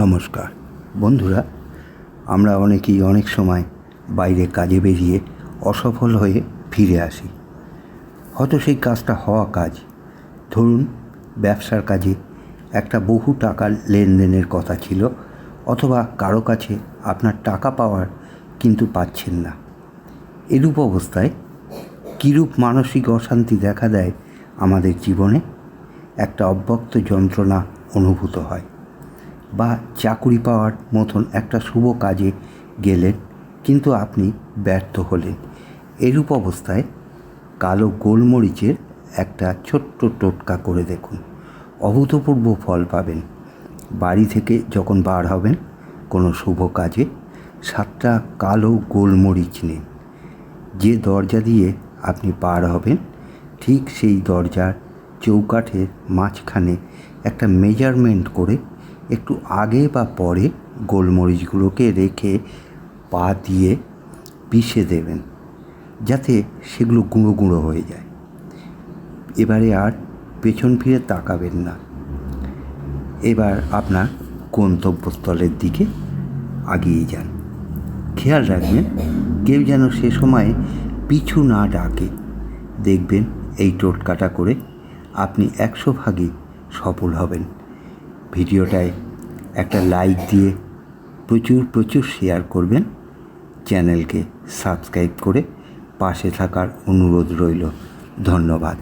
নমস্কার। বন্ধুরা, আমরা অনেকেই অনেক সময় বাইরে কাজে বেরিয়ে অসফল হয়ে ফিরে আসি। হয়তো সেই কাজটা হওয়া কাজ। ধরুন, ব্যবসার কাজে একটা বহু টাকার লেনদেনের কথা ছিল, অথবা কারও কাছে আপনার টাকা পাওয়ার কিন্তু পাচ্ছেন না। এরূপ অবস্থায় কীরূপ মানসিক অশান্তি দেখা দেয় আমাদের জীবনে? একটা অব্যক্ত যন্ত্রণা অনুভূত হয়। বা চাকুরি পাওয়ার মতন একটা শুভ কাজে গেলেন, কিন্তু আপনি ব্যর্থ হলেন। এরূপ অবস্থায় কালো গোলমরিচের একটা ছোট্ট টোটকা করে দেখুন। অভূতপূর্ব ফল পাবেন। বাড়ি থেকে যখন বার হবেন, কোনো শুভ কাজে সাতটা কালো গোলমরিচ নিন। যে দরজা দিয়ে আপনি পার হবেন, ঠিক সেই দরজার চৌকাঠের মাঝখানে একটা মেজারমেন্ট করে একটু আগে বা পরে গোলমরিচগুলোকে রেখে পা দিয়ে পিষে দেবেন, যাতে সেগুলো গুঁড়ো গুঁড়ো হয়ে যায়। এবারে আর পেছন ফিরে তাকাবেন না। এবার আপনার গন্তব্যস্থলের দিকে আগিয়ে যান। খেয়াল রাখবেন, কেউ যেন সে সময়ে পিছু না ডাকে। দেখবেন এই টোটকাটা করে আপনি একশো ভাগে সফল হবেন। ভিডিওটায় একটা লাইক দিয়ে প্রচুর প্রচুর শেয়ার করবেন। চ্যানেলকে সাবস্ক্রাইব করে পাশে থাকার অনুরোধ রইল। ধন্যবাদ।